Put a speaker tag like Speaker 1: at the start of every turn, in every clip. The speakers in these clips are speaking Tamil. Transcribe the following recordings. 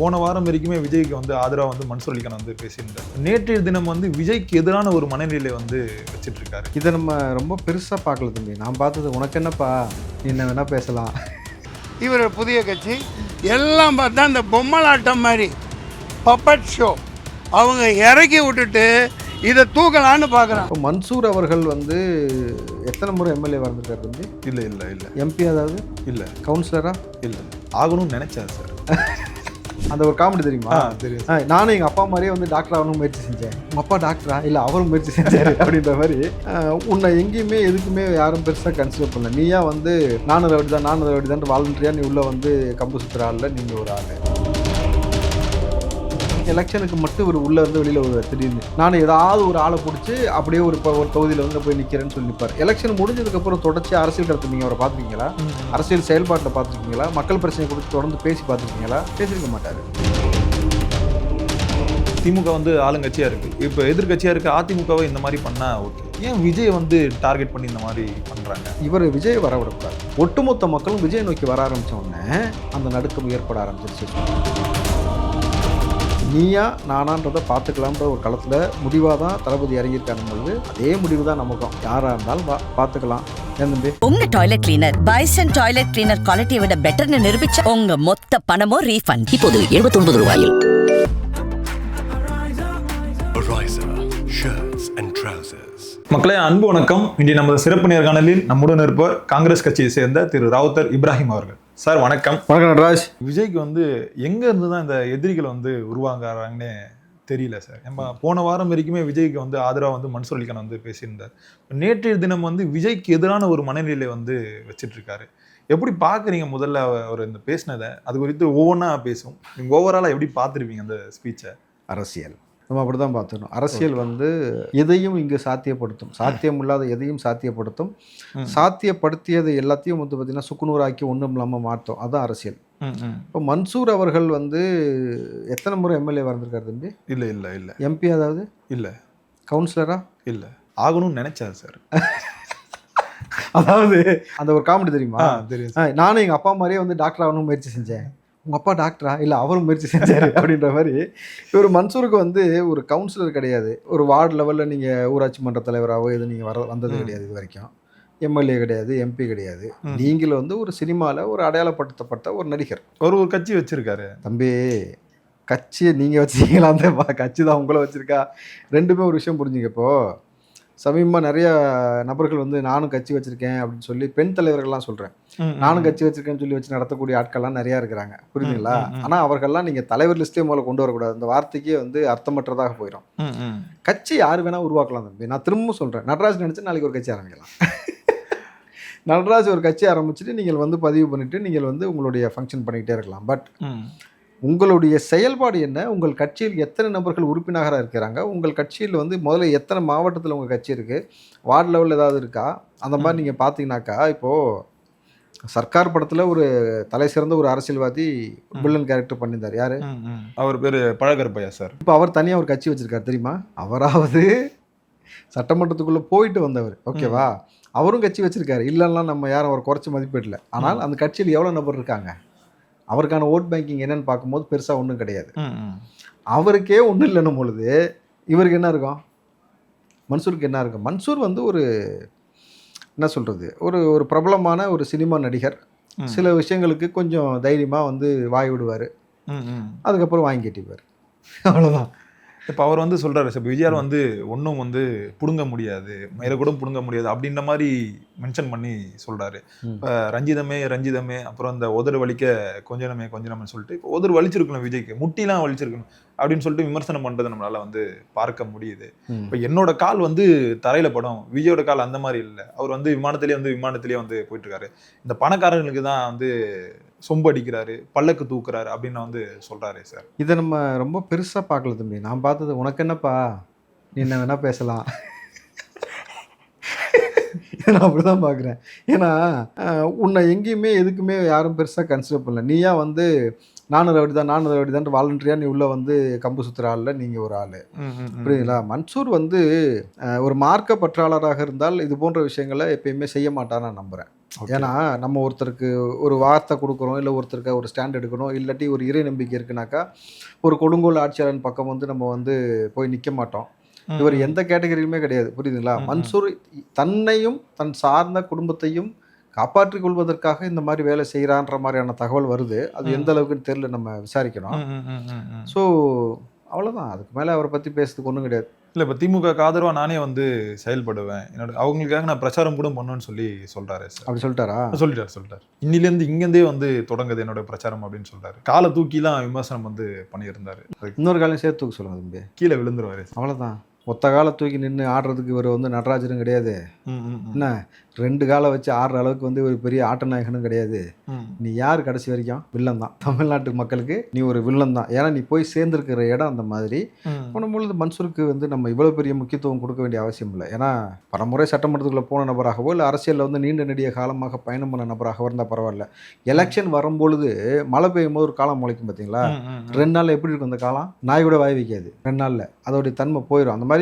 Speaker 1: போன வாரம் வரைக்குமே விஜய்க்கு வந்து ஆதரவா வந்து மன்சூர் அலிகான் வந்து பேசியிருந்தார். நேற்றைய தினம் வந்து விஜய்க்கு எதிரான ஒரு மனநிலை வந்து வச்சிட்டு இருக்காரு
Speaker 2: இதை நம்ம ரொம்ப பெருசாக பார்க்கல தம்பி. நான் பார்த்தது உனக்கு என்னப்பா? என்ன வேணால் பேசலாம்.
Speaker 3: இவர் புதிய கட்சி. எல்லாம் பார்த்தா இந்த பொம்மலாட்டம் மாதிரி. பப்பட் ஷோ அவங்க இறக்கி விட்டுட்டு இதை தூக்கலான்னு பார்க்குறான்.
Speaker 2: இப்போ மன்சூர் அவர்கள் வந்து எத்தனை முறை எம்எல்ஏ வந்திருக்காரு தம்பி?
Speaker 1: இல்ல இல்ல இல்ல.
Speaker 2: எம்பி அதாவது?
Speaker 1: இல்ல.
Speaker 2: கவுன்சிலரா
Speaker 1: இல்ல. ஆகணும்னு நினைச்சாரு சார்.
Speaker 2: அந்த ஒரு காமெடி தெரியுமா?
Speaker 1: தெரியும்
Speaker 2: நானும் எங்கள் அப்பா மாதிரியே வந்து டாக்டர் ஆகணும் முயற்சி செஞ்சேன். உங்கள் அப்பா டாக்டரா இல்லை அவரும் முயற்சி செஞ்சாரு அப்படின்ற மாதிரி. உன்னை எங்கேயுமே எதுக்குமே யாரும் பெருசாக கன்சிடர் பண்ணல. நீயா வந்து நானும் ரவுடி தான் நானும் ரவுடி தான் வாலண்டியாக நீ உள்ளே வந்து கம்பு சுற்றுற ஆளில் நீங்கள் ஒரு ஆள். எலெக்ஷனுக்கு மட்டும் ஒரு உள்ளே இருந்து வெளியில் ஒரு திடீர்னு. நான் ஏதாவது ஒரு ஆளை பிடிச்சி அப்படியே ஒரு ஒரு தொகுதியில் வந்து போய் நிற்கிறேன்னு சொல்லி நிற்பார் எலெக்ஷன் முடிஞ்சதுக்கப்புறம் தொடர்ச்சி அரசியல் களத்தை நீங்கள் அவரை பார்த்துருக்கீங்களா? அரசியல் செயல்பாட்டில் பார்த்துருக்கீங்களா? மக்கள் பிரச்சனை குறித்து தொடர்ந்து பேசி பார்த்துருக்கீங்களா? பேசியிருக்க மாட்டார்.
Speaker 1: திமுக வந்து ஆளுங்கட்சியா இருக்கு. இப்போ எதிர்கட்சியா இருக்க அதிமுகவை இந்த மாதிரி பண்ணா ஓகே. ஏன் விஜய் வந்து டார்கெட் பண்ணி இந்த மாதிரி பண்றாங்க?
Speaker 2: இவர் விஜய் வர விடக்கூடாது ஒட்டுமொத்த மக்களும் விஜய் நோக்கி வர ஆரம்பிச்ச உடனே அந்த நடுக்கம் ஏற்பட ஆரம்பிச்சிருச்சு. நீயா நானான்றதை பார்த்துக்கலாம்ன்ற ஒரு களத்தில் முடிவாக தான் தளபதி இறங்கியிருக்காங்க பொழுது அதே முடிவு தான் நமக்கும். யாராக இருந்தாலும் வா பார்த்துக்கலாம்.
Speaker 4: உங்க toilet cleaner bison toilet cleaner குவாலிட்டியை விட பெட்டர்னு நிரூபிச்ச உங்க மொத்த பணமும் ரீஃபண்ட்
Speaker 5: இப்போது 79 ரூபாயில்.
Speaker 6: Ariza shirts and trousers.
Speaker 1: மக்களே அன்பு வணக்கம். இன்றைய நமது சிறப்பு நேர்காணலில் நம்முடன் இருப்பவர் காங்கிரஸ் கட்சியை சேர்ந்த திரு ராவுத்தர் இப்ராஹிம் அவர்கள். சார் வணக்கம்.
Speaker 2: வணக்கம் நடராஜ்.
Speaker 1: விஜய்க்கு வந்து எங்க இருந்து தான் இந்த எதிரிகள் வந்து உருவாங்குறாங்கன்னு தெரியல சார். ஏன்பா போன வாரம் வரைக்குமே விஜய்க்கு வந்து ஆதரவா வந்து மன்சூர் அலிகான் வந்து பேசியிருந்தார். நேற்றைய தினம் வந்து விஜய்க்கு எதிரான ஒரு மனநிலை வந்து வச்சிட்டு இருக்காரு எப்படி பார்க்குறீங்க முதல்ல அவர் இந்த பேசினதை? அது குறித்து ஒவ்வொன்றா பேசும் நீங்கள் ஓவராலாக எப்படி பார்த்துருப்பீங்க அந்த ஸ்பீச்சை
Speaker 2: அரசியல். நம்ம அப்படி தான் பார்த்துக்கணும். அரசியல் வந்து எதையும் இங்கு சாத்தியப்படுத்தும். சாத்தியம் இல்லாத எதையும் சாத்தியப்படுத்தும். சாத்தியப்படுத்தியது எல்லாத்தையும் வந்து பார்த்திங்கன்னா சுக்குநூறாக்கி ஒன்றும் இல்லாமல் மாற்றும் அதான் அரசியல். இப்போ மன்சூர் அவர்கள் வந்து எத்தனை முறை எம்எல்ஏ வந்திருக்காரு தம்பி?
Speaker 1: இல்லை இல்லை இல்லை.
Speaker 2: எம்பி அதாவது?
Speaker 1: இல்லை.
Speaker 2: கவுன்சிலரா?
Speaker 1: இல்லை. ஆகணும்னு நினைச்சாரு சார்.
Speaker 2: அதாவது அந்த ஒரு காமெடி தெரியுமா?
Speaker 1: தெரியும்
Speaker 2: நானும் எங்கள் அப்பா மாதிரியே வந்து டாக்டர் ஆகணும் முயற்சி செஞ்சேன். உங்கள் அப்பா டாக்டரா இல்லை அவரும் முயற்சி செஞ்சாரு அப்படின்ற மாதிரி. இவர் மன்சூருக்கு வந்து ஒரு கவுன்சிலர் கிடையாது. ஒரு வார்டு லெவலில் நீங்கள் ஊராட்சி மன்ற தலைவராகவோ எது நீங்கள் வர வந்தது. கிடையாது இது வரைக்கும். எம்எல்ஏ கிடையாது எம்பி கிடையாது. நீங்கள் வந்து ஒரு சினிமாவில் ஒரு அடையாளப்படுத்தப்பட்ட ஒரு நடிகர்.
Speaker 1: ஒரு ஒரு கட்சி வச்சிருக்காரு.
Speaker 2: தம்பி கட்சியை நீங்கள் வச்சிருக்கீங்களா அந்த கட்சி தான் உங்களை வச்சிருக்கா? ரெண்டுமே ஒரு விஷயம் புரிஞ்சுங்க இப்போ. சமீபமாக நிறைய நபர்கள் வந்து நானும் கட்சி வச்சிருக்கேன் அப்படின்னு சொல்லி பெண் தலைவர்கள்லாம் சொல்கிறேன் நானும் கட்சி வச்சிருக்கேன்னு சொல்லி வச்சு நடத்தக்கூடிய ஆட்கள்லாம் நிறையா இருக்கிறாங்க. புரியுதுங்களா. ஆனால் அவர்கள்லாம் நீங்கள் தலைவர் லிஸ்ட்டே முதல்ல கொண்டு வரக்கூடாது. அந்த வார்த்தைக்கே வந்து அர்த்தமற்றதாக போயிடும். கட்சி யார் வேணால் உருவாக்கலாம் தம்பி. நான் திரும்பவும் சொல்கிறேன் நடராஜ் நினச்சி நாளைக்கு ஒரு கட்சி ஆரம்பிக்கலாம். நடராஜ் ஒரு கட்சி ஆரம்பிச்சுட்டு நீங்கள் வந்து பதிவு பண்ணிவிட்டு நீங்கள் வந்து உங்களுடைய ஃபங்க்ஷன் பண்ணிக்கிட்டே இருக்கலாம். பட். உங்களுடைய செயல்பாடு என்ன? உங்கள் கட்சியில் எத்தனை நபர்கள் உறுப்பினராக இருக்கிறாங்க? உங்கள் கட்சியில் வந்து முதல்ல எத்தனை மாவட்டத்தில் உங்கள் கட்சி இருக்குது வார்டு லெவலில் ஏதாவது இருக்கா? அந்த மாதிரி நீங்கள் பார்த்தீங்கன்னாக்கா இப்போது சர்க்கார் படத்தில் ஒரு தலை சிறந்த ஒரு அரசியல்வாதி வில்லன் கேரக்டர் பண்ணியிருந்தார். யார்.
Speaker 1: அவர் பேரு பழகருப்பையா சார்.
Speaker 2: இப்போ அவர் தனியாக ஒரு கட்சி வச்சிருக்காரு தெரியுமா? அவராவது சட்டமன்றத்துக்குள்ளே போயிட்டு வந்தவர். ஓகேவா? அவரும் கட்சி வச்சிருக்காரு. இல்லைன்னா நம்ம யாரும் அவர் குறைச்சி மதிப்பிடல. ஆனால் அந்த கட்சியில் எவ்வளோ நபர் இருக்காங்க? அவருக்கான ஓட் பேங்கிங் என்னன்னு பார்க்கும்போது பெருசாக ஒன்றும் கிடையாது. அவருக்கே ஒன்றும் இல்லைன்னும் பொழுது இவருக்கு என்ன இருக்கும்? மன்சூருக்கு என்ன இருக்கும்? மன்சூர் வந்து ஒரு என்ன சொல்கிறது ஒரு ஒரு பிரபலமான ஒரு சினிமா நடிகர். சில விஷயங்களுக்கு கொஞ்சம் தைரியமாக வந்து வாய் விடுவார். அதுக்கப்புறம் வாங்கி கட்டிப்பார். அவ்வளோதான்
Speaker 1: இப்ப அவர் வந்து சொல்றாரு சார் இப்ப விஜயால் வந்து ஒன்றும் வந்து புடுங்க முடியாது மயில கூட புடுங்க முடியாது அப்படின்ற மாதிரி மென்ஷன் பண்ணி சொல்றாரு
Speaker 2: ம்.
Speaker 1: இப்ப ரஞ்சிதமே ரஞ்சிதமே அப்புறம் இந்த உதடு வலிக்க கொஞ்சனமே கொஞ்சனமே சொல்லிட்டு இப்போ உதடு வலிச்சிருக்கணும் விஜய்க்கு முட்டிலாம் வலிச்சிருக்கணும் அப்படின்னு சொல்லிட்டு விமர்சனம் பண்றதை நம்மளால வந்து பார்க்க முடியுது. இப்ப என்னோட கால் வந்து தரையில படும் விஜயோட கால் அந்த மாதிரி இல்லை அவர் வந்து விமானத்திலேயே வந்து விமானத்திலேயே வந்து போயிட்டு இருக்காரு இந்த பணக்காரங்களுக்கு தான் வந்து சொம்பு அடிக்கிறாரு பல்லக்கு தூக்குறாரு அப்படின்னு வந்து சொல்கிறாரு சார்
Speaker 2: இதை நம்ம ரொம்ப பெருசாக பார்க்கல தம்பி. நான் பார்த்தது உனக்கு என்னப்பா? நீ என்ன வேணால் பேசலாம். நான் அப்படி தான் பார்க்குறேன். ஏன்னா உன்னை எங்கேயுமே எதுக்குமே யாரும் பெருசாக கன்சிடர் பண்ணல. நீயா வந்து நானும் ரவுடி தான் நானும் ரவுடி தான் வாலண்டரியாக நீ உள்ளே வந்து கம்பு சுற்றுற ஆளில் நீங்கள் ஒரு ஆள். புரியுதுங்களா? மன்சூர் வந்து ஒரு மார்க்க பற்றாளராக இருந்தால் இது போன்ற விஷயங்களை எப்பயுமே செய்ய மாட்டான்னு நான் நம்புகிறேன் ஏன்னா நம்ம ஒருத்தருக்கு ஒரு வார்த்தை கொடுக்குறோம் இல்லை ஒருத்தருக்கு ஒரு ஸ்டாண்ட் எடுக்கணும் இல்லாட்டி ஒரு இறை நம்பிக்கை இருக்குனாக்கா ஒரு கொடுங்கோல் ஆட்சியாளன் பக்கம் வந்து நம்ம வந்து போய் நிற்க மாட்டோம். இவர் எந்த கேட்டகரியிலுமே கிடையாது புரியுதுங்களா. மன்சூர் தன்னையும் தன் சார்ந்த குடும்பத்தையும் காப்பாற்றிக் கொள்வதற்காக இந்த மாதிரி வேலை செய்கிறான்ற மாதிரியான தகவல் வருது. அது. எந்த அளவுக்குன்னு தெரியல நம்ம விசாரிக்கணும் ஸோ அவ்வளோதான் அதுக்கு மேலே அவரை பற்றி பேசுறதுக்கு ஒன்றும் கிடையாது.
Speaker 1: இல்ல இப்ப திமுக ஆதரவா நானே வந்து செயல்படுவேன். என்னோட அவங்களுக்காக நான் பிரச்சாரம் கூட பண்ணுவேன்னு சொல்லி சொல்றாரு சார்.
Speaker 2: அப்படி சொல்லிட்டாரா?
Speaker 1: சொல்லிட்டாரு சொல்லிட்டாரு. இன்னிலேருந்து இங்கேருந்தே வந்து தொடங்குது என்னோட பிரச்சாரம் அப்படின்னு சொல்றாரு. காலை தூக்கிலாம் விமர்சனம் வந்து பண்ணியிருந்தாரு.
Speaker 2: இன்னொரு காலையும் சேர்த்து தூக்க சொல்லுங்க தம்பி.
Speaker 1: கீழே விழுந்துருவாரு
Speaker 2: அவ்வளோதான் ஒத்த காலை தூக்கி நின்று ஆடுறதுக்கு இவர் வந்து நடராஜரும் கிடையாது. என்ன? ரெண்டு காலை வச்சு ஆடுற அளவுக்கு வந்து ஒரு பெரிய ஆட்ட நாயகனும் கிடையாது. நீ யார் கடைசி வரைக்கும்? வில்லன் தான். தமிழ்நாட்டு மக்களுக்கு நீ ஒரு வில்லன் தான். ஏன்னா நீ போய் சேர்ந்துருக்கிற இடம் அந்த மாதிரி.
Speaker 1: ம்.
Speaker 2: போனபொழுது மன்சூருக்கு வந்து நம்ம இவ்வளோ பெரிய முக்கியத்துவம் கொடுக்க வேண்டிய அவசியம் இல்லை. ஏன்னா பலமுறை சட்டமன்றத்துக்குள்ளே போன நபராகவோ இல்லை அரசியலில் வந்து நீண்ட நெடிய காலமாக பயணம் பண்ண நபராகவோ இருந்தால் பரவாயில்ல. எலெக்ஷன் வரும்பொழுது மழை பெய்யும் போது ஒரு காலம் முளைக்கும் பார்த்தீங்களா. ரெண்டு நாளில் எப்படி இருக்கும் அந்த காலம்? நாய் கூட வாய் வைக்காது. ரெண்டு நாளில். அதோடைய தன்மை போயிடும் அந்த மாதிரி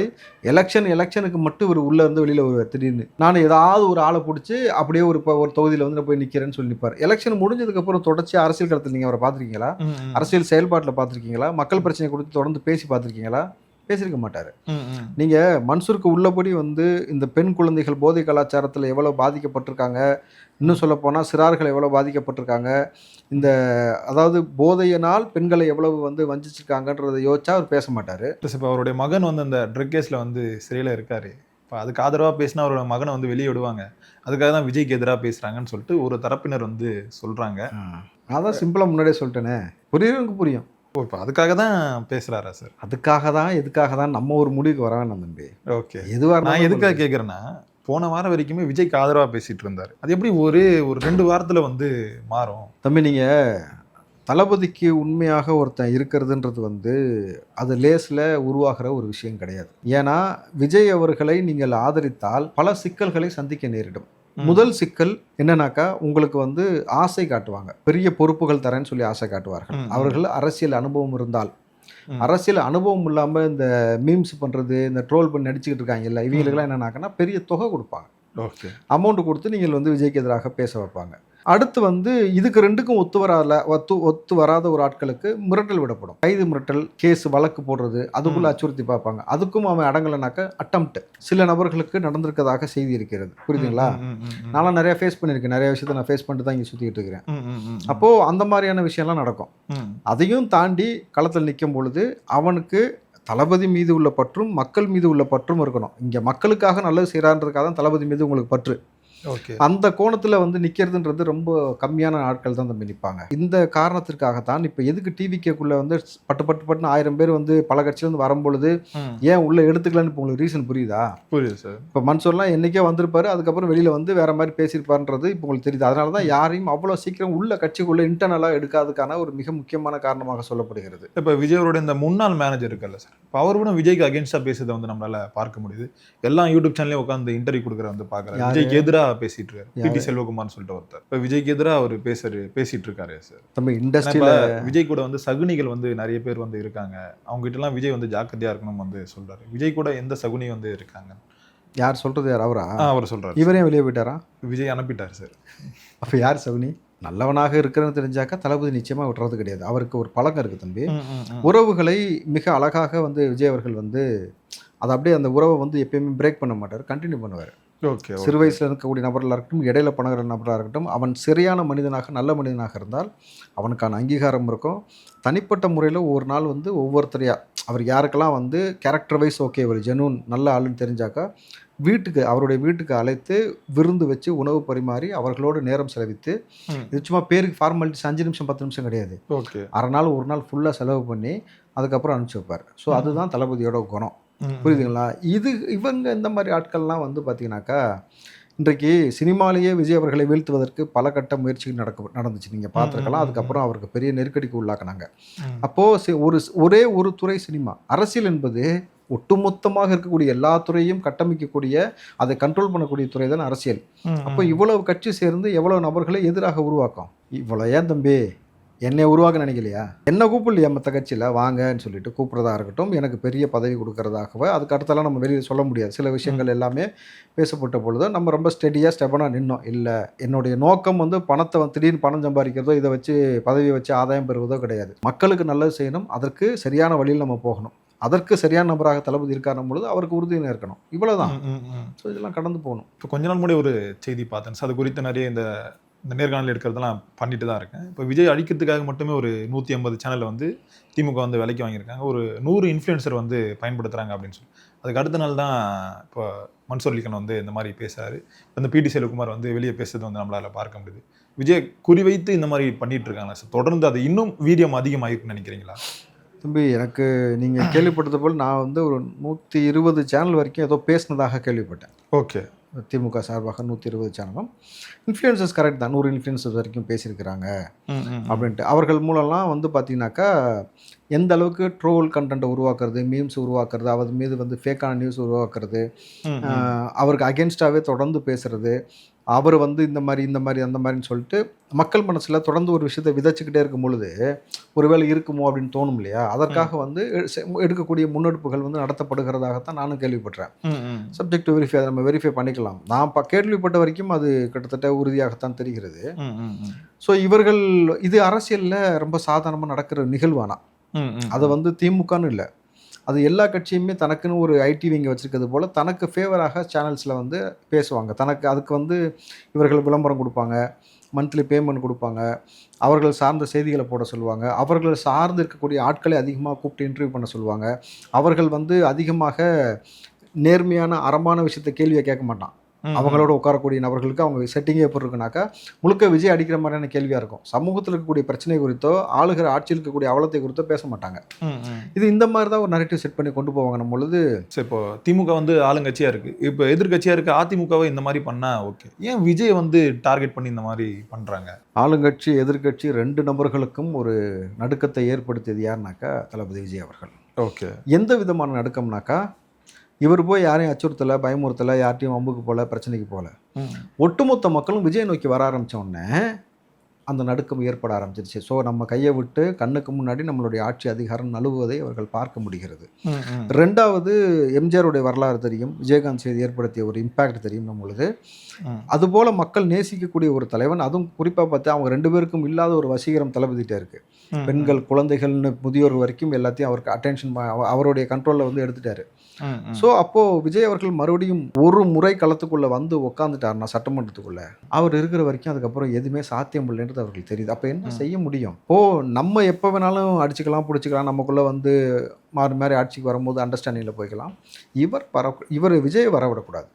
Speaker 2: எலெக்ஷன் எலெக்ஷனுக்கு மட்டும் இவர் உள்ளே இருந்து வெளியில் வருவார் திடீர்னு. நான் ஏதாவது ஒரு ஆளை பிடிச்சி அப்படியே ஒரு இப்போ ஒரு தொகுதியில் வந்து போய் நிற்கிறேன்னு சொல்லி நிற்பார் எலெக்ஷன் முடிஞ்சதுக்கப்புறம் தொடர்ச்சி அரசியல் களத்தில் நீங்கள் அவரை பார்த்துருக்கீங்களா. அரசியல் செயல்பாட்டில் பார்த்துருக்கீங்களா? மக்கள் பிரச்சனை கொடுத்து தொடர்ந்து பேசி பார்த்துருக்கீங்களா? பேசியிருக்க மாட்டார். நீங்கள் மன்சூருக்கு உள்ளபடி வந்து இந்த பெண் குழந்தைகள் போதை கலாச்சாரத்தில் எவ்வளோ பாதிக்கப்பட்டிருக்காங்க இன்னும் சொல்லப்போனால் சிறார்கள் எவ்வளோ பாதிக்கப்பட்டிருக்காங்க இந்த அதாவது போதையினால் பெண்களை எவ்வளவு வந்து வஞ்சிச்சிருக்காங்கன்றதை யோசிச்சா அவர் பேச மாட்டார்.
Speaker 1: இப்போ அவருடைய மகன் வந்து அந்த ட்ரக் கேஸில் வந்து சிறையில் இருக்காரு. இப்போ அதுக்கு ஆதரவாக பேசினா அவரோட மகனை வந்து வெளியே விடுவாங்க. அதுக்காக தான் விஜய்க்கு எதிராக பேசுகிறாங்கன்னு சொல்லிட்டு ஒரு தரப்பினர் வந்து சொல்கிறாங்க
Speaker 2: அதான் சிம்பிளாக முன்னாடியே சொல்லிட்டேனே. புரியுறவங்க புரியும்.
Speaker 1: ஓ இப்போ அதுக்காக தான் பேசுகிறாரா சார்
Speaker 2: அதுக்காக தான் எதுக்காக தான் நம்ம ஒரு முடிவுக்கு வர வேண்டாம் தம்பி.
Speaker 1: ஓகே.
Speaker 2: எதுவாக
Speaker 1: நான் எதுக்காக கேட்குறேன்னா போன வாரம் வரைக்குமே விஜய்க்கு ஆதரவாக பேசிட்டு இருந்தார். அது எப்படி ஒரு ஒரு ரெண்டு வாரத்தில் வந்து மாறும்?
Speaker 2: தம்பி நீங்கள் தளபதிக்கு உண்மையாக ஒருத்தன் இருக்கிறதுன்றது வந்து அது லேஸில் உருவாகிற ஒரு விஷயம் கிடையாது. ஏன்னா விஜய் அவர்களை நீங்கள் ஆதரித்தால் பல சிக்கல்களை சந்திக்க நேரிடும். முதல் சிக்கல் என்னன்னாக்கா உங்களுக்கு வந்து ஆசை காட்டுவாங்க. பெரிய பொறுப்புகள் தரேன்னு சொல்லி ஆசை காட்டுவார்கள். அவர்கள் அரசியல் அனுபவம் இருந்தால். அரசியல் அனுபவம் இல்லாமல் இந்த மீம்ஸ் பண்ணுறது இந்த ட்ரோல் பண்ணி நடிச்சுக்கிட்டு இருக்காங்கல்ல இவங்களுக்கெல்லாம் என்னன்னாக்கன்னா பெரிய தொகை கொடுப்பாங்க. அமௌண்ட் கொடுத்து நீங்கள் வந்து விஜய்க்கு எதிராக பேச வைப்பாங்க. அடுத்து வந்து இதுக்கு ரெண்டுக்கும் ஒத்து வராத ஒத்து ஒத்து வராத ஒரு ஆட்களுக்கு மிரட்டல் விடப்படும். கைது மிரட்டல் கேஸ் வழக்கு போடுறது அதுக்குள்ள அச்சுறுத்தி பார்ப்பாங்க. அதுக்கும் அவன் அடங்கலைனாக்க அட்டம்ப்ட் சில நபர்களுக்கு நடந்திருக்கதாக செய்தி இருக்கிறது. புரியுதுங்களா. நான்லாம் நிறைய ஃபேஸ் பண்ணியிருக்கேன். நிறைய விஷயத்தை நான் ஃபேஸ் பண்ணிட்டு தான் இங்கே சுற்றிக்கிட்டு இருக்கிறேன். அப்போது அந்த மாதிரியான விஷயம்லாம் நடக்கும். அதையும் தாண்டி களத்தில் நிற்கும் பொழுது அவனுக்கு தளபதி மீது உள்ள பற்றும் மக்கள் மீது உள்ள பற்றும் இருக்கணும். இங்கே மக்களுக்காக நல்லது செய்கிறான்றதுக்காக தான் தளபதி மீது உங்களுக்கு பற்று. அந்த கோணத்தில் வந்து நிற்கிறதுன்றது ரொம்ப கம்மியான ஆட்கள் தான் தம்பி நிற்பாங்க இந்த காரணத்திற்காகத்தான் இப்போ எதுக்கு டிவிக்கேக்குள்ளே வந்து பட்டு பட்டு பட்டுன்னு ஆயிரம் பேர் வந்து பல கட்சியிலேருந்து வரும்பொழுது. ஏன் உள்ளே எடுத்துக்கலான்னு இப்போ உங்களுக்கு ரீசன் புரியுதா?
Speaker 1: புரியுது சார்.
Speaker 2: இப்போ மன்சூர்லாம் என்னைக்கே வந்திருப்பாரு அதுக்கப்புறம் வெளியில் வந்து வேற மாதிரி பேசியிருப்பாருன்றது இப்போ உங்களுக்கு தெரியுது. அதனால தான் யாரையும் அவ்வளோ சீக்கிரம் உள்ள கட்சிக்குள்ளே இன்டர்னலாக எடுக்காததுக்கான ஒரு மிக முக்கியமான காரணமாக சொல்லப்படுகிறது.
Speaker 1: இப்போ விஜயோட இந்த முன்னாள் மேனேஜர் இருக்குல்ல சார் இப்போ அவர் கூட விஜய்க்கு அகேன்ஸ்டாக பேசுறதை வந்து நம்மளால பார்க்க முடியுது. எல்லா யூடியூப் சேனல்லையும் உட்காந்து இன்டர்வியூ கொடுக்குற வந்து பார்க்குறாரு.
Speaker 2: யாரு?
Speaker 1: விஜய்க்கு எதிராக பேசிட்டு இருக்காரு.
Speaker 2: யாரு?
Speaker 1: பிடி செல்வகுமார்னு சொல்லிட்டு ஒருத்தர். இப்போ விஜய்க்கு எதிராக அவர் பேசுற பேசிட்டு இருக்காரு சார்
Speaker 2: நம்ம இண்டஸ்ட்ரியில்
Speaker 1: விஜய் கூட வந்து சகுனிகள் வந்து நிறைய பேர் வந்து இருக்காங்க. அவங்க கிட்ட எல்லாம் விஜய் வந்து ஜாக்கிரதையா இருக்கணும் வந்து சொல்றாரு. விஜய் கூட எந்த சகுனி வந்து இருக்காங்க?
Speaker 2: யார் சொல்கிறது யார் அவரா?
Speaker 1: அவர் சொல்றாரு
Speaker 2: இவரே வெளியே போயிட்டாரா?
Speaker 1: விஜய் அனுப்பிட்டார் சார்
Speaker 2: அப்போ யார் சகுனி? நல்லவனாக இருக்கிறன்னு தெரிஞ்சாக்கா தளபதி நிச்சயமாக விட்டுறது கிடையாது. அவருக்கு ஒரு பழக்கம் இருக்குது தம்பி. உறவுகளை மிக அழகாக வந்து விஜய் அவர்கள் வந்து அதை அப்படியே அந்த உறவை வந்து எப்பயுமே பிரேக் பண்ண மாட்டார் கண்டினியூ பண்ணுவார்.
Speaker 1: ஓகே
Speaker 2: சிறு வயசில் இருக்கக்கூடிய நபர்களாக இருக்கட்டும் இடையில பணகிற நபராக இருக்கட்டும் அவன் சரியான மனிதனாக நல்ல மனிதனாக இருந்தால் அவனுக்கான அங்கீகாரம் இருக்கும். தனிப்பட்ட முறையில் ஒவ்வொரு நாள் வந்து ஒவ்வொருத்தரையா அவர் யாருக்கெல்லாம் வந்து கேரக்டர் வைஸ் ஓகே ஒரு ஜெனூன் நல்ல ஆளுன்னு தெரிஞ்சாக்கா வீட்டுக்கு அவருடைய வீட்டுக்கு அழைத்து விருந்து வச்சு உணவு பரிமாறி அவர்களோடு நேரம் செலவித்து. இது சும்மா பேருக்கு ஃபார்மாலிட்டிஸ் அஞ்சு நிமிஷம் பத்து நிமிஷம் கிடையாது.
Speaker 1: ஓகே.
Speaker 2: அரை நாள் ஒரு நாள் ஃபுல்லாக செலவு பண்ணி அதுக்கப்புறம் அனுப்பிச்சி வைப்பார். ஸோ அதுதான் தளபதியோட குணம். புரியுதுங்களா? இது இவங்க இந்த மாதிரி ஆட்கள்லாம் வந்து பார்த்தீங்கன்னாக்கா இன்றைக்கு சினிமாலேயே விஜய் அவர்களை வீழ்த்துவதற்கு பல கட்ட முயற்சிகள் நடக்க நடந்துச்சு. நீங்கள் பார்த்துருக்கலாம். அதுக்கப்புறம் அவருக்கு பெரிய நெருக்கடிக்கு உள்ளாக்குனாங்க. அப்போது ஒரு ஒரே ஒரு துறை சினிமா அரசியல் என்பது ஒட்டுமொத்தமாக இருக்கக்கூடிய எல்லா துறையும் கட்டமைக்கக்கூடிய அதை கண்ட்ரோல் பண்ணக்கூடிய துறை தான் அரசியல். அப்போ இவ்வளவு கட்சி சேர்ந்து எவ்வளவு நபர்களை எதிராக உருவாக்கும்? இவ்வளோ ஏன் தம்பி? என்னை உருவாக்க நினைக்கலையா? என்ன கூப்பிடலையா மற்ற கட்சியில்? வாங்கன்னு சொல்லிட்டு கூப்பிட்றதா இருக்கட்டும் எனக்கு பெரிய பதவி கொடுக்கறதாகவோ அதுக்கு அடுத்தெல்லாம் நம்ம வெளியில் சொல்ல முடியாது. சில விஷயங்கள் எல்லாமே பேசப்பட்ட பொழுது நம்ம ரொம்ப ஸ்டெடியாக ஸ்டெபனாக நின்னோம். இல்லை என்னுடைய நோக்கம் வந்து பணத்தை வந்து திடீர்னு பணம் சம்பாதிக்கிறதோ இதை வச்சு பதவியை வச்சு ஆதாயம் பெறுவதோ கிடையாது. மக்களுக்கு நல்லது செய்யணும் அதற்கு சரியான வழியில் நம்ம போகணும். அதற்கு சரியான நபராக தளபதி இருக்காரும் பொழுது அவருக்கு உறுதியாக இருக்கணும். இவ்வளவுதான். ஸோ இதெல்லாம் கடந்து போகணும்.
Speaker 1: இப்போ கொஞ்ச நாள் முன்னாடி ஒரு செய்தி பார்த்தேன். So, அது குறித்து நிறைய இந்த இந்த நேர்காணல் எடுக்கிறதெல்லாம் பண்ணிட்டு தான் இருக்கேன். இப்போ விஜய் அழிக்கிறதுக்காக மட்டுமே ஒரு நூற்றி ஐம்பது சேனலை வந்து திமுக வந்து விலைக்கு வாங்கியிருக்காங்க. ஒரு நூறு இன்ஃப்ளூயன்சர் வந்து பயன்படுத்துகிறாங்க அப்படின்னு சொல்லி. அதுக்கு அடுத்த நாள் தான் இப்போ மன்சூர் அலிகான் வந்து இந்த மாதிரி இப்ப இந்த பிடி செல்வகுமார் வந்து வெளியே பேசுறது வந்து நம்மளால பார்க்க முடியுது. விஜய் குறிவைத்து இந்த மாதிரி பண்ணிட்டு இருக்காங்க. சார் தொடர்ந்து அது இன்னும் வீரியம் அதிகமாயிருக்குன்னு நினைக்கிறீங்களா?
Speaker 2: தம்பி எனக்கு நீங்கள் கேள்விப்பட்டது போல் நான் வந்து ஒரு நூற்றி இருபது சேனல் வரைக்கும் ஏதோ பேசினதாக கேள்விப்பட்டேன்.
Speaker 1: ஓகே.
Speaker 2: திமுக சார்பாக நூற்றி இருபது சேனலும். இன்ஃப்ளூயன்சஸ் கரெக்ட் தான். நூறு இன்ஃப்ளூயன்சஸ் வரைக்கும் பேசியிருக்கிறாங்க. அப்படின்ட்டு. அவர்கள் மூலம்லாம் வந்து பார்த்தீங்கன்னாக்கா எந்த அளவுக்கு ட்ரோல் கண்டென்ட்டை உருவாக்குறது மீம்ஸ் உருவாக்குறது அவர் மீது வந்து ஃபேக்கான நியூஸ் உருவாக்குறது அவருக்கு அகேன்ஸ்டாகவே தொடர்ந்து பேசுறது அவர் வந்து இந்த மாதிரி இந்த மாதிரி அந்த மாதிரின்னு சொல்லிட்டு மக்கள் மனசில் தொடர்ந்து ஒரு விஷயத்தை விதைச்சிக்கிட்டே இருக்கும் பொழுது ஒருவேளை இருக்குமோ அப்படின்னு தோணும் இல்லையா? அதற்காக வந்து எடுக்கக்கூடிய முன்னெடுப்புகள் வந்து நடத்தப்படுகிறதாகத்தான் நானும் கேள்விப்பட்டேன் சப்ஜெக்ட் டு வெரிஃபை நம்ம வெரிஃபை பண்ணிக்கலாம். நான் ப கேள்விப்பட்ட வரைக்கும் அது கிட்டத்தட்ட உறுதியாகத்தான் தெரிகிறது. ஸோ இவர்கள் இது அரசியலில் ரொம்ப சாதாரணமாக நடக்கிற நிகழ்வானா? அதை வந்து திமுகன்னு இல்லை. அது எல்லா கட்சியுமே தனக்குன்னு ஒரு ஐடி விங்க வச்சுருக்கிறது போல் தனக்கு ஃபேவராக சேனல்ஸில் வந்து பேசுவாங்க. தனக்கு அதுக்கு வந்து இவர்கள் விளம்பரம் கொடுப்பாங்க மந்த்லி பேமெண்ட் கொடுப்பாங்க அவர்கள் சார்ந்த செய்திகளை போட சொல்லுவாங்க அவர்கள் சார்ந்து இருக்கக்கூடிய ஆட்களை அதிகமாக கூப்பிட்டு இன்டர்வியூ பண்ண சொல்லுவாங்க. அவர்கள் வந்து அதிகமாக நேர்மையான அறமான விஷயத்தை கேள்வியை கேட்க மாட்டான். அவங்களோட உட்காரக்கூடிய நபர்களுக்கு அவங்க செட்டிங்கே எப்படி இருக்குனாக்கா முழுக்க விஜய் அடிக்கிற மாதிரியான கேள்வியாக இருக்கும். சமூகத்தில் இருக்கக்கூடிய பிரச்சனை குறித்தோ ஆளுகிற ஆட்சியில் இருக்கக்கூடிய அவலத்தை குறித்தோ பேச மாட்டாங்க. இது இந்த மாதிரி தான் ஒரு நரேட்டிவ் செட் பண்ணி கொண்டு போவாங்க நம்ம பொழுது.
Speaker 1: சரி இப்போ திமுக வந்து ஆளுங்கட்சியா இருக்கு. இப்போ எதிர்க்கட்சியா இருக்கு அதிமுகவை இந்த மாதிரி பண்ணா ஓகே ஏன் விஜய் வந்து டார்கெட் பண்ணி இந்த மாதிரி பண்றாங்க?
Speaker 2: ஆளுங்கட்சி எதிர்க்கட்சி ரெண்டு நபர்களுக்கும் ஒரு நடுக்கத்தை ஏற்படுத்தியது யாருனாக்கா தளபதி விஜய் அவர்கள்.
Speaker 1: ஓகே
Speaker 2: எந்த விதமான நடுக்கம்னாக்கா இவர் போய் யாரையும் அச்சுறுத்தலை பயமுறுத்தலை யார்ட்டையும் வம்புக்கு போகல பிரச்சனைக்கு போகல ஒட்டுமொத்த மக்களும் விஜய் நோக்கி வர ஆரம்பிச்ச உடனே அந்த நடுக்கம் ஏற்பட ஆரம்பிச்சிருச்சு. ஸோ நம்ம கையை விட்டு கண்ணுக்கு முன்னாடி நம்மளுடைய ஆட்சி அதிகாரம் நழுவுவதை அவர்கள் பார்க்க முடிகிறது. ரெண்டாவது எம்ஜிஆருடைய வரலாறு தெரியும். விஜயகாந்த் செய்தி ஏற்படுத்திய ஒரு இம்பேக்ட் தெரியும் நம்மளுது அதுபோல மக்கள் நேசிக்கக்கூடிய ஒரு தலைவன் அதுவும் குறிப்பாக பார்த்து அவங்க ரெண்டு பேருக்கும் இல்லாத ஒரு வசீகரம் தளபதிட்டே இருக்கு. பெண்கள் குழந்தைகள்னு முதியோர் வரைக்கும் எல்லாத்தையும் அவருக்கு அட்டென்ஷன் அவருடைய கண்ட்ரோலில் வந்து எடுத்துட்டாரு. ஸோ அப்போது விஜய் அவர்கள் மறுபடியும் ஒரு முறை களத்துக்குள்ளே வந்து உட்காந்துட்டாருன்னா சட்டமன்றத்துக்குள்ளே. அவர் இருக்கிற வரைக்கும் அதுக்கப்புறம் எதுவுமே சாத்தியம் இல்லைன்றது அவருக்கு தெரியுது. அப்போ என்ன செய்ய முடியும்? ஓ நம்ம எப்போ வேணாலும் அடிச்சுக்கலாம் பிடிச்சிக்கலாம் நமக்குள்ளே வந்து மாறி மாறி ஆட்சிக்கு வரும்போது அண்டர்ஸ்டாண்டிங்கில் போய்க்கலாம். இவர் வர இவர் விஜய் வரவிடக்கூடாது.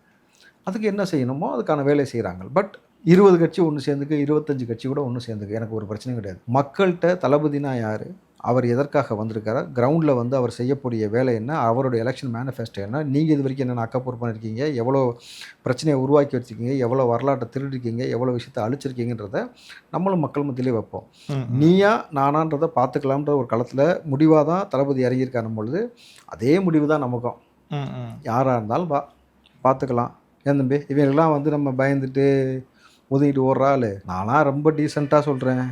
Speaker 2: அதுக்கு என்ன செய்யணுமோ அதுக்கான வேலை செய்கிறாங்க பட் இருபது கட்சி ஒன்று சேர்ந்துக்கு இருபத்தஞ்சு கட்சி கூட ஒன்று சேர்ந்துக்கு எனக்கு ஒரு பிரச்சனையும் கிடையாது. மக்கள்கிட்ட தளபதினா யார்? அவர் எதற்காக வந்திருக்காரா? கிரவுண்டில் வந்து அவர் செய்யக்கூடிய வேலை என்ன? அவருடைய எலெக்ஷன் மேனிஃபெஸ்டோ என்ன? நீங்கள் இது வரைக்கும் என்னென்ன அக்கப்பூர் பண்ணியிருக்கீங்க எவ்வளோ பிரச்சனையை உருவாக்கி வச்சிருக்கீங்க? எவ்வளோ வரலாற்றை திருடிருக்கீங்க? எவ்வளோ விஷயத்தை அழிச்சிருக்கீங்கன்றத நம்மளும் மக்கள் மத்தியிலே வைப்போம். நீயா நானான்றதை பார்த்துக்கலாம்ன்ற ஒரு களத்தில் முடிவாக தான் தளபதி இறங்கியிருக்காரு பொழுது. அதே முடிவு தான் நமக்கும். யாராக இருந்தாலும் பா பார்த்துக்கலாம். ஏன் தம்பி? இவங்கெல்லாம் வந்து நம்ம பயந்துட்டு ஒதுங்கிட்டு ஓடுற ஆள். நானாக ரொம்ப டீசெண்டாக சொல்கிறேன்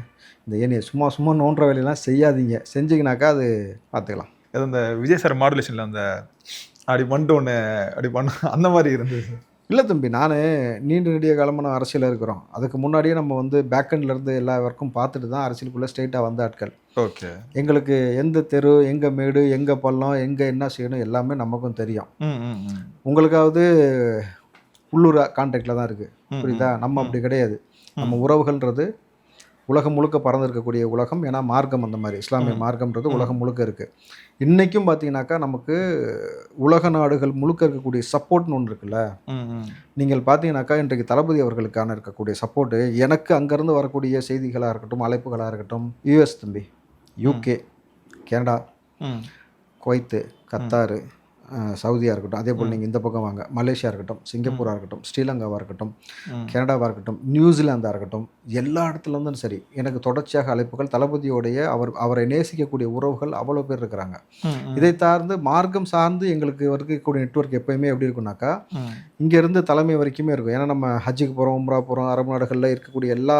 Speaker 2: இந்த ஏனியை சும்மா சும்மா நோண்டுற வேலையெல்லாம் செய்யாதீங்க. செஞ்சீங்கனாக்கா அது பார்த்துக்கலாம்
Speaker 1: அது அந்த விஜய் சார் மாடுலேஷன்ல அந்த அப்படி பண்ணிட்டு ஒன்று அப்படி பண்ண அந்த மாதிரி இருந்தது.
Speaker 2: இல்லை தம்பி நான் நீண்ட நெடிய காலமாக நான் அரசியலில் இருக்கிறோம். அதுக்கு முன்னாடியே நம்ம வந்து பேக்கெண்டில் இருந்து எல்லா ஒர்க்கும் பார்த்துட்டு தான் அரசியலுக்குள்ளே ஸ்ட்ரெயிட்டாக வந்த ஆட்கள்.
Speaker 1: ஓகே
Speaker 2: எங்களுக்கு எந்த தெரு எங்கே மேடு எங்கே பள்ளம் எங்கே என்ன செய்யணும் எல்லாமே நமக்கும் தெரியும். உங்களுக்காவது உள்ளூர் கான்டாக்டில் தான் இருக்குது புரியுதா? நம்ம அப்படி கிடையாது. நம்ம உறவுகள்ன்றது உலகம் முழுக்க பறந்துருக்கக்கூடிய உலகம் ஏன்னா மார்க்கம் அந்த மாதிரி. இஸ்லாமிய மார்க்கம்ன்றது உலகம் முழுக்க இருக்குது இன்றைக்கும் பார்த்தீங்கன்னாக்கா நமக்கு உலக நாடுகள் முழுக்க இருக்கக்கூடிய சப்போர்ட்னு ஒன்று இருக்குல்ல? நீங்கள் பார்த்தீங்கன்னாக்கா இன்றைக்கு தளபதி அவர்களுக்கான இருக்கக்கூடிய சப்போர்ட்டு எனக்கு அங்கேருந்து வரக்கூடிய செய்திகளாக இருக்கட்டும் அழைப்புகளாக இருக்கட்டும் யூஎஸ் தம்பி யூகே கனடா குவைத்து கத்தாரு சவுதியாக இருக்கட்டும் அதே போல் நீங்கள் இந்த பக்கம் வாங்க. மலேசியா இருக்கட்டும் சிங்கப்பூராக இருக்கட்டும் ஸ்ரீலங்காவாக இருக்கட்டும் கனடாவாக இருக்கட்டும் நியூசிலாந்தாக இருக்கட்டும் எல்லா இடத்துல இருந்தும் சரி எனக்கு தொடர்ச்சியாக அழைப்புகள் தளபதியோடைய அவர் அவரை நேசிக்கக்கூடிய உறவுகள் அவ்வளோ பேர் இருக்கிறாங்க. இதை சார்ந்து மார்க்கம் சார்ந்து எங்களுக்கு இருக்கக்கூடிய நெட்வொர்க் எப்பயுமே எப்படி இருக்கும்னாக்கா இங்கேருந்து தலைமை வரைக்குமே இருக்கும். ஏன்னா நம்ம ஹஜ்ஜுக்கு போகிறோம் உம்ரா போகிறோம் அரபு நாடுகளில் இருக்கக்கூடிய எல்லா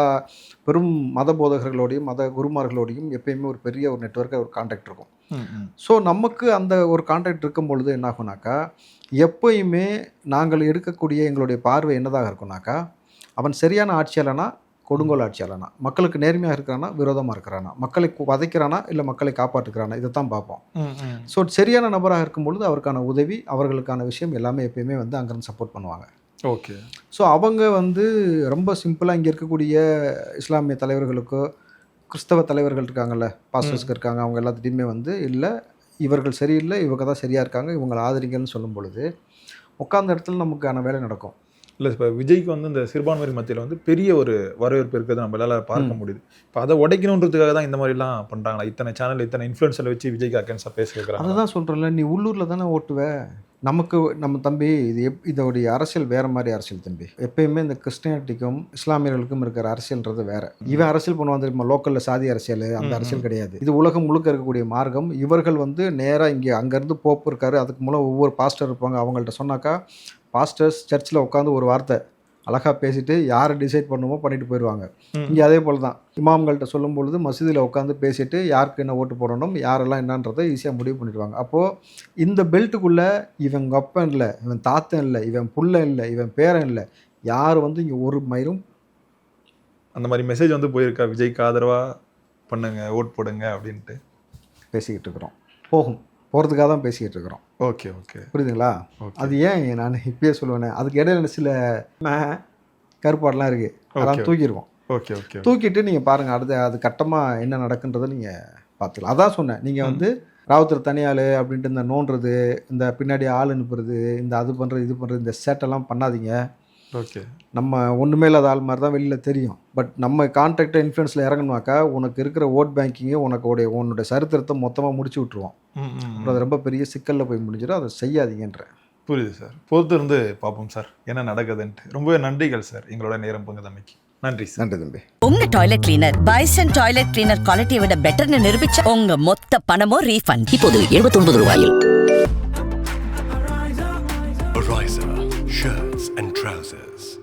Speaker 2: பெரும் மத போதகர்களோடையும் மத குருமார்களோடையும் எப்பயுமே ஒரு பெரிய ஒரு நெட்வொர்க் ஒரு கான்டாக்ட் இருக்கும். ஸோ நமக்கு அந்த ஒரு கான்டாக்ட் இருக்கும் பொழுது என்ன ஆகுனாக்கா எப்பயுமே நாங்கள் எடுக்கக்கூடிய எங்களுடைய பார்வை என்னதாக இருக்கும்னாக்கா அவன் சரியான ஆட்சியாளனா? கொடுங்கோல் ஆட்சியாளனா? மக்களுக்கு நேர்மையாக இருக்கிறானா? விரோதமாக இருக்கிறானா? மக்களை வதைக்கிறானா? இல்லை மக்களை காப்பாற்றுக்கிறானா இதை தான் பார்ப்போம் ஸோ சரியான நபராக இருக்கும் பொழுது அவருக்கான உதவி அவர்களுக்கான விஷயம் எல்லாமே எப்பயுமே வந்து அங்கேருந்து சப்போர்ட் பண்ணுவாங்க.
Speaker 1: ஓகே.
Speaker 2: ஸோ அவங்க வந்து ரொம்ப சிம்பிளாக இங்கே இருக்கக்கூடிய இஸ்லாமிய தலைவர்களுக்கோ கிறிஸ்தவ தலைவர்கள் இருக்காங்கல்ல பாஸ்டர்ஸ்க்கு இருக்காங்க அவங்க எல்லாத்துட்டையுமே வந்து இல்லை இவர்கள் சரியில்லை இவங்க தான் சரியாக இருக்காங்க இவங்களை ஆதரிங்கன்னு சொல்லும் பொழுது உட்கார்ந்த இடத்துல நமக்கான வேலை நடக்கும்.
Speaker 1: இல்லை இப்போ விஜய்க்கு வந்து இந்த சிறுபான்மையர் மத்தியில் வந்து பெரிய ஒரு வரவேற்பு இருக்கிறது நம்மளால பார்க்க முடியுது. இப்போ அதை உடைக்கணுன்றதுக்காக தான் இந்த மாதிரிலாம் பண்ணுறாங்களா இத்தனை சேனல் இத்தனை இன்ஃப்ளூன்ஸில் வச்சு விஜய்க்கு அகேன்ஸ்டாக பேச வைக்கிறாங்க
Speaker 2: அதை தான் சொல்கிறேன்ல நீ உள்ளூரில் தானே ஓட்டுவ? நமக்கு நம்ம தம்பி இது எப் இதோடைய அரசியல் வேற மாதிரி அரசியல் தம்பி. எப்பயுமே இந்த கிறிஸ்டியானிட்டிக்கும் இஸ்லாமியர்களுக்கும் இருக்கிற அரசியல்ன்றது வேற. இவன் அரசியல் பண்ணுவான் தெரியுமா? லோக்கலில் சாதி அரசியல் அந்த அரசியல் கிடையாது. இது உலகம் முழுக்க இருக்கக்கூடிய மார்க்கம். இவர்கள் வந்து நேராக இங்கே அங்கேருந்து போப்பு இருக்காரு. அதுக்கு மூலம் ஒவ்வொரு பாஸ்டர் இருப்பாங்க. அவங்கள்ட்ட சொன்னாக்கா பாஸ்டர்ஸ் சர்ச்சில் உட்காந்து ஒரு வார்த்தை அழகாக பேசிட்டு யாரை டிசைட் பண்ணுமோ பண்ணிட்டு போயிடுவாங்க. இங்கே அதே போல் தான். இமாம்கள்ட்ட சொல்லும் பொழுது மசூதியில் உட்காந்து பேசிட்டு யாருக்கு என்ன ஓட்டு போடணும் யாரெல்லாம் என்னன்றதை ஈஸியாக முடிவு பண்ணிடுவாங்க. அப்போது இந்த பெல்ட்டுக்குள்ளே இவன் அப்பன் இல்லை இவன் தாத்தன் இல்லை இவன் புள்ள இல்லை இவன் பேரன் இல்லை யார் வந்து இங்கே ஒரு மயிரும்
Speaker 1: அந்த மாதிரி மெசேஜ் வந்து போயிருக்கா? விஜய்க்கு ஆதரவாக பண்ணுங்க ஓட் போடுங்க அப்படின்ட்டு.
Speaker 2: பேசிக்கிட்டு இருக்கிறோம். போகும். போகிறதுக்காக தான் பேசிக்கிட்டு இருக்கிறோம்.
Speaker 1: Okay okay.
Speaker 2: புரியுதுங்களா? அது ஏன் நான் இப்பயே சொல்லுவேனே அதுக்கு இடையில சில ம, கருப்பாடெல்லாம் இருக்குது அதெல்லாம். தூக்கிடுவோம்
Speaker 1: ஓகே ஓகே
Speaker 2: தூக்கிட்டு நீங்கள் பாருங்கள் அடுத்து அது கட்டமாக என்ன நடக்குன்றதை நீங்கள் பார்த்துக்கலாம். அதான் சொன்னேன் நீங்கள் வந்து ராவுத்தர் தனியாள் அப்படின்ட்டு இந்த நோண்டுறது இந்த பின்னாடி ஆள் அனுப்புறது இந்த அது பண்ணுறது இது பண்ணுறது இந்த சேட்டெல்லாம் பண்ணாதீங்க.
Speaker 1: ஓகே.
Speaker 2: நம்ம ஒன்றுமே இல்லாத ஆள் மாதிரி தான் வெளியில் தெரியும். பட் நம்ம கான்ட்ராக்டை இன்ஃப்ளூயன்ஸில் இறங்கணுமாக்கா உனக்கு இருக்கிற ஓட் பேங்கிங்கை உனக்கு உடைய உன்னுடைய சரித்திரத்தை மொத்தமாக முடிச்சு விட்ருவோம் அது ரொம்ப பெரிய சிக்கலில் போய் முடிஞ்சிடும் அதை செய்யாதீங்கன்ற.
Speaker 1: புரியுது சார். பொறுத்து இருந்து பார்ப்போம் சார். என்ன நடக்குதுன்ட்டு. ரொம்பவே நன்றிகள் சார். எங்களோட நேரம் பங்குதமைக்கு நன்றி சார்.
Speaker 2: நன்றி தம்பி.
Speaker 4: உங்க toilet cleaner bison toilet cleaner குவாலிட்டியை விட பெட்டர்னு நிரூபிச்ச உங்க மொத்த பணமும் ரீஃபண்ட்
Speaker 5: இப்போது 79 ரூபாயில்.